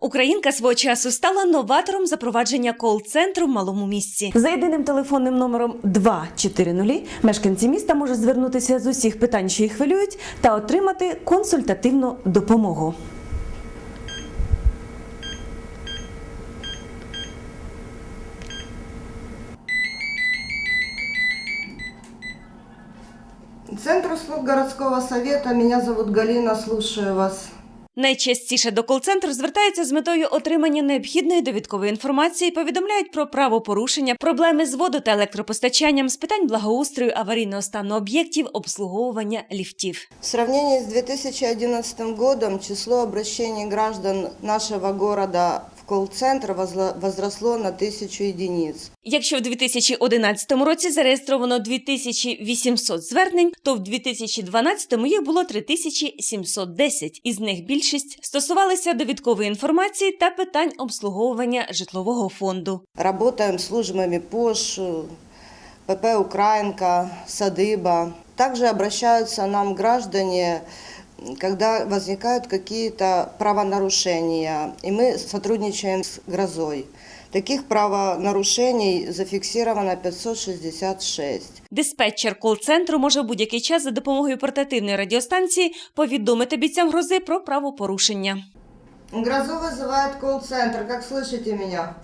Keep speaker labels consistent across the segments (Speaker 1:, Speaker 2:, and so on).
Speaker 1: Українка свого часу стала новатором запровадження кол-центру в малому місці. За єдиним телефонним номером 240 мешканці міста можуть звернутися з усіх питань, що їх хвилюють, та отримати консультативну допомогу.
Speaker 2: Центр услуг городского совета. Меня зовут Галина. Слушаю вас.
Speaker 1: Найчастіше до кол-центру звертаються з метою отримання необхідної довідкової інформації, повідомляють про правопорушення, проблеми з водо та електропостачанням, з питань благоустрою, аварійного стану об'єктів, обслуговування ліфтів.
Speaker 2: В сравнении з 2011 годом число обращень граждан нашого города в колл-центр возросло на тысячу единиц.
Speaker 1: Якщо в 2011 році зареєстровано 2800 звернень, то в 2012 їх було 3710. Із них більшість стосувалися довідкової інформації та питань обслуговування житлового фонду.
Speaker 2: Работаем с службами ПОШ, ПП «Украинка», «Садыба». Также обращаются нам граждане, когда возникают какие-то правонарушения, и мы сотрудничаем с «Грозой». Таких правонарушений зафиксировано 566.
Speaker 1: Диспетчер кол-центру може в будь-який час за допомогою портативної радіостанції повідомити бійцям грози про правопорушення.
Speaker 2: Грозу вызывает колл-центр. Как слышите меня?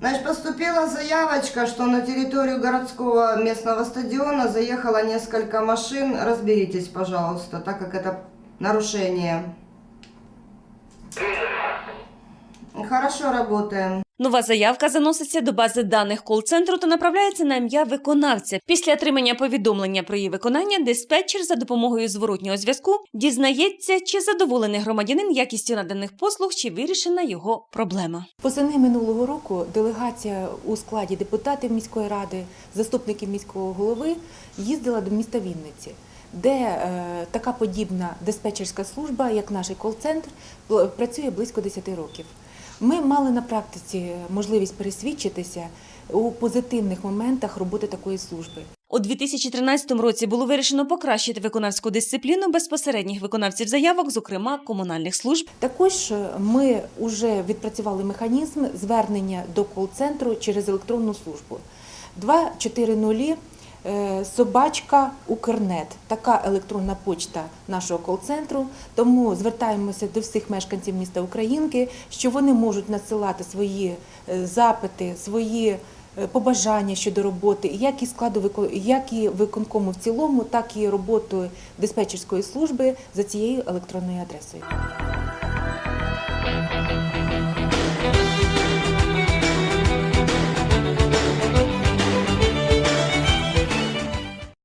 Speaker 2: Значит, поступила заявочка, что на территорию городского местного стадиона заехало несколько машин. Разберитесь, пожалуйста, так как это нарушение. Хорошо работаем.
Speaker 1: Нова заявка заноситься до бази даних кол-центру та направляється на ім'я виконавця. Після отримання повідомлення про її виконання диспетчер за допомогою зворотнього зв'язку дізнається, чи задоволений громадянин якістю наданих послуг, чи вирішена його проблема.
Speaker 3: Восени минулого року делегація у складі депутатів міської ради, заступників міського голови їздила до міста Вінниці, де е, така подібна диспетчерська служба, як наш кол-центр, працює близько 10 років. Ми мали на практиці можливість пересвідчитися у позитивних моментах роботи такої служби.
Speaker 1: У 2013 році було вирішено покращити виконавську дисципліну безпосередніх виконавців заявок, зокрема комунальних служб.
Speaker 3: Також ми вже відпрацювали механізм звернення до кол-центру через електронну службу. 240 е, собачка Укрнет. Така електронна почта нашого кол-центру. Тому звертаємося до всіх мешканців міста Українки, що вони можуть надсилати свої е, запити, свої е, побажання щодо роботи, як і складу як і виконкому в цілому, так і роботу диспетчерської служби за цією електронною адресою.